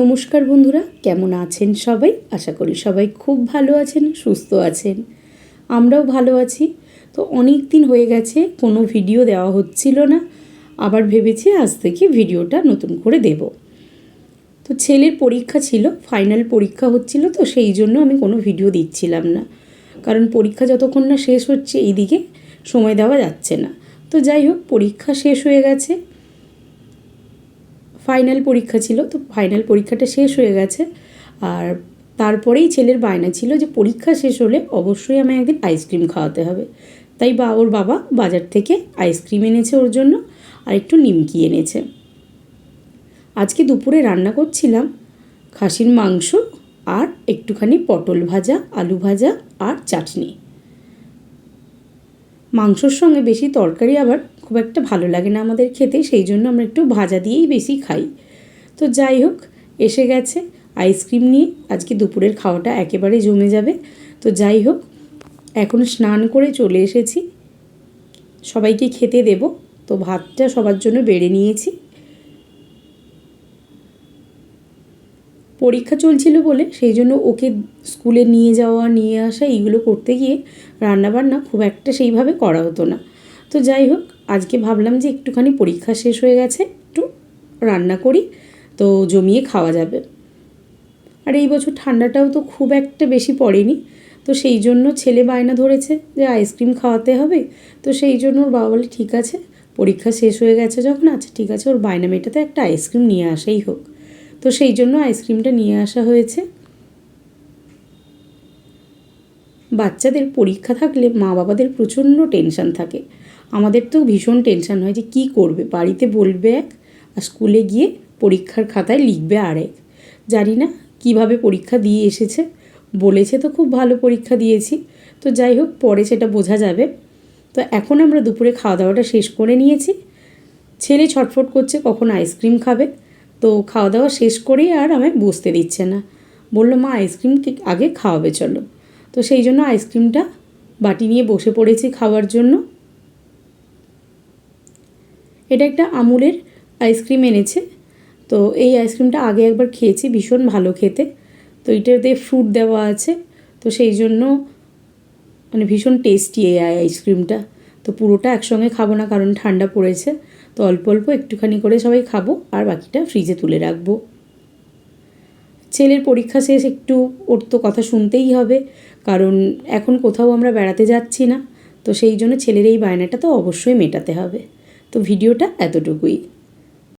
নমস্কার বন্ধুরা, কেমন আছেন সবাই? আশা করি সবাই খুব ভালো আছেন, সুস্থ আছেন। আমরাও ভালো আছি। তো অনেক দিন হয়ে গেছে, কোনো ভিডিও দেওয়া হচ্ছিল না। আবার ভেবেছি আজ থেকে ভিডিওটা নতুন করে দেব। তো ছেলের পরীক্ষা ছিল ফাইনাল পরীক্ষা হচ্ছিল, তো সেই জন্য আমি কোনো ভিডিও দিচ্ছিলাম না। কারণ পরীক্ষা যতক্ষণ না শেষ হচ্ছে, এইদিকে সময় দেওয়া যাচ্ছে না। তো যাই হোক, পরীক্ষা শেষ হয়ে গেছে। ফাইনাল পরীক্ষা ছিল, তো ফাইনাল পরীক্ষাটা শেষ হয়ে গেছে। আর তারপরেই ছেলের বায়না ছিল যে পরীক্ষা শেষ হলে অবশ্যই আমায় একদিন আইসক্রিম খাওয়াতে হবে। তাই বা ওর বাবা বাজার থেকে আইসক্রিম এনেছে ওর জন্য আর একটু নিমকি এনেছে। আজকে দুপুরে রান্না করছিলাম খাসির মাংস আর একটুখানি পটল ভাজা, আলু ভাজা আর চাটনি। মাংসর সঙ্গে বেশি তরকারি আবার খুব একটা ভালো লাগে না আমাদের খেতে, সেই জন্য আমরা একটু ভাজা দিয়েই বেশি খাই। তো যাই হোক, এসে গেছে আইসক্রিম নিয়ে। আজকে দুপুরের খাওয়াটা একেবারে জমে যাবে। তো যাই হোক, এখন স্নান করে চলে এসেছি। সবাইকে খেতে দেব। তো ভাতটা সবার জন্য বেড়ে নিয়েছি। পরীক্ষা চলছিল বলে সেই জন্য ওকে স্কুলে নিয়ে যাওয়া, নিয়ে আসা, এইগুলো করতে গিয়ে রান্নাবান্না খুব একটা সেইভাবে করা হতো না। তো যাই হোক, আজকে ভাবলাম যে একটুখানি পরীক্ষা শেষ হয়ে গেছে, একটু রান্না করি, তো জমিয়ে খাওয়া যাবে। আর এই বছর ঠান্ডাটাও তো খুব একটা বেশি পড়েনি, তো সেই জন্য ছেলে বায়না ধরেছে যে আইসক্রিম খাওয়াতে হবে, তো সেই জন্য ওর বাবা বলে, ঠিক আছে, পরীক্ষা শেষ হয়ে গেছে যখন আচ্ছা ঠিক আছে, ওর বায়না মেটাতে একটা আইসক্রিম নিয়ে আসাই হোক। তো সেই জন্য আইসক্রিমটা নিয়ে আসা হয়েছে। বাচ্চাদের পরীক্ষা থাকলে মা বাবাদের প্রচণ্ড টেনশান থাকে। আমাদের তো ভীষণ টেনশান হয় যে কী করবে? বাড়িতে বলবে এক আর স্কুলে গিয়ে পরীক্ষার খাতায় লিখবে আরেক। জানি না কীভাবে পরীক্ষা দিয়ে এসেছে। বলেছে তো খুব ভালো পরীক্ষা দিয়েছি। তো যাই হোক, পরে সেটা বোঝা যাবে। তো এখন আমরা দুপুরে খাওয়া দাওয়াটা শেষ করে নিয়েছি। ছেলে ছটফট করছে কখন আইসক্রিম খাবে। তো খাওয়া দাওয়া শেষ করেই আর আমায় বসতে দিচ্ছে না। বলল, মা, আইসক্রিম আগে খাওয়াবে, চলো। তো সেই জন্য আইসক্রিমটা বাটি নিয়ে বসে পড়েছি খাওয়ার জন্য। এটা একটা আমুলের আইসক্রিম এনেছে। তো এই আইসক্রিমটা আগে একবার খেয়েছি, ভীষণ ভালো খেতে। তো এটাতে ফ্রুট দেওয়া আছে। তো সেই জন্য মানে ভীষণ টেস্টি এই আইসক্রিমটা। তো পুরোটা একসঙ্গে খাব না কারণ ঠান্ডা পড়েছে। তো অল্প অল্প একটুখানি করে সবাই খাব, আর বাকিটা ফ্রিজে তুলে রাখব। ছেলের পরীক্ষা শেষ, একটু ওর তো কথা শুনতেই হবে, কারণ এখন কোথাও আমরা বেড়াতে যাচ্ছি না, তো সেই জন্য ছেলের এই বায়নাটা তো অবশ্যই মেটাতে হবে। তো ভিডিওটা এতটুকুই।